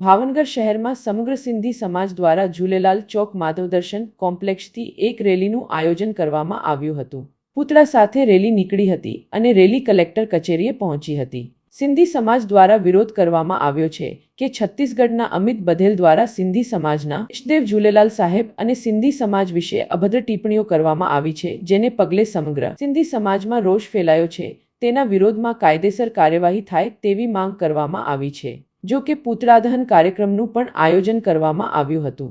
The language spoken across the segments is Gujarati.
ભાવનગર શહેરમાં સમગ્ર સિંધી સમાજ દ્વારા ઝૂલેલાલ ચોક માધવદર્શન કોમ્પ્લેક્ષથી એક રેલીનું આયોજન કરવામાં આવ્યું હતું. પૂતળા સાથે રેલી નીકળી હતી અને રેલી કલેક્ટર કચેરીએ પહોંચી હતી. સિંધી સમાજ દ્વારા વિરોધ કરવામાં આવ્યો છે કે છત્તીસગઢના અમિત બધેલ દ્વારા સિંધી સમાજના ઇષ્ટદેવ ઝૂલેલાલ સાહેબ અને સિંધી સમાજ વિશે અભદ્ર ટિપ્પણીઓ કરવામાં આવી છે, જેને પગલે સમગ્ર સિંધી સમાજમાં રોષ ફેલાયો છે, તેના વિરોધમાં કાયદેસર કાર્યવાહી થાય તેવી માંગ કરવામાં આવી છે. જો કે પૂતળાદહન કાર્યક્રમનું પણ આયોજન કરવામાં આવ્યું હતું.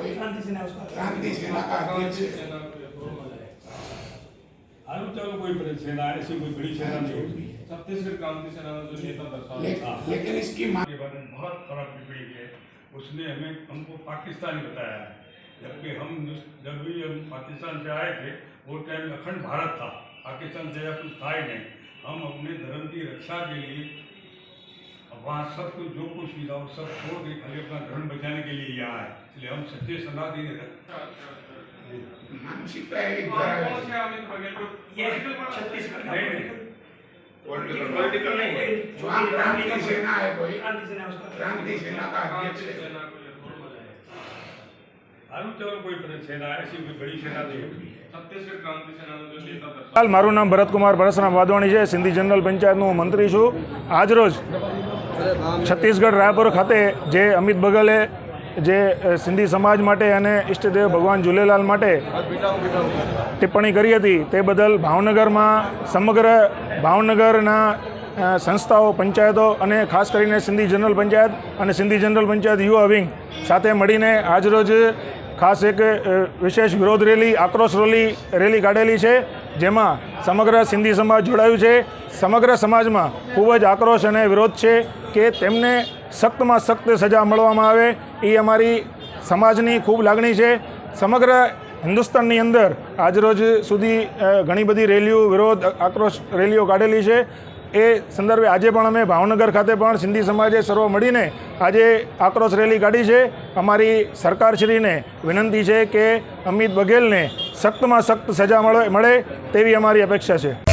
सेना कोई ऐसी कोई बड़ी सेना नहीं होती छत्तीसगढ़ सेना जो नेता लेकिन इसकी के बारे में बहुत खराब टिप्पणी की है उसने हमें हमको पाकिस्तानी बताया जबकि हम जब भी हम पाकिस्तान से आए थे। वो टाइम अखंड भारत था पाकिस्तान से कुछ था ही नहीं हम अपने धर्म की रक्षा के लिए वहाँ सब कुछ जो कुछ था वो सब छोड़ के खाली अपना धर्म बचाने के लिए यहाँ आए इसलिए हम सच्चे सनातनी मानसिकता एक वहाँ तरह कौन से अमित बघेल को political बना- छत्तीसगढ़ का नहीं, नहीं। पॉलिटिकल नहीं है वहाँ क्रांति सेना है कोई क्रांति सेना उसका क्रांति सेना का क्रांति अध्यक्ष है सेना को ये थोड़ा मजा है हारू चालू कोई बड़ी सेना ऐसी कोई बड़ी सेना नहीं होती छत्तीसगढ़ क्रांति सेना का जो नेता दर्शाता હાલ મારું નામ ભરતકુમાર પરસરામ વાધવાણી છે સિંધી જનરલ પંચાયતનો હું મંત્રી છું આજરોજ છત્તીસગઢ રાયપુર ખાતે જે અમિત બગલે જે સિંધી સમાજ માટે અને ઈષ્ટદેવ ભગવાન ઝૂલેલાલ માટે ટિપ્પણી કરી હતી, તે બદલ ભાવનગરમાં સમગ્ર ભાવનગરના સંસ્થાઓ, પંચાયતો અને ખાસ કરીને સિંધી જનરલ પંચાયત અને સિંધી જનરલ પંચાયત યુવા વિંગ સાથે મળીને આજરોજ ખાસ એક વિશેષ વિરોધ રેલી, આક્રોશ રેલી રેલી કાઢેલી છે, જેમાં સમગ્ર સિંધી સમાજ જોડાયું છે. સમગ્ર સમાજમાં ખૂબ જ આક્રોશ અને વિરોધ છે કે તેમને સખ્તમાં સખ્ત સજા મળવામાં આવે એ અમારી સમાજની ખૂબ લાગણી છે. સમગ્ર હિન્દુસ્તાનની અંદર આજરોજ સુધી ઘણી બધી રેલીઓ, વિરોધ, આક્રોશ રેલીઓ કાઢેલી છે. એ સંદર્ભે આજે પણ અમે ભાવનગર ખાતે પણ સિંધી સમાજે સર્વ મળીને આજે આક્રોશ રેલી કાઢી છે. અમારી સરકારશ્રીને વિનંતી છે કે અમિત બઘેલને સખ્તમાં સખ્ત સજા મળે મળે તેવી અમારી અપેક્ષા છે.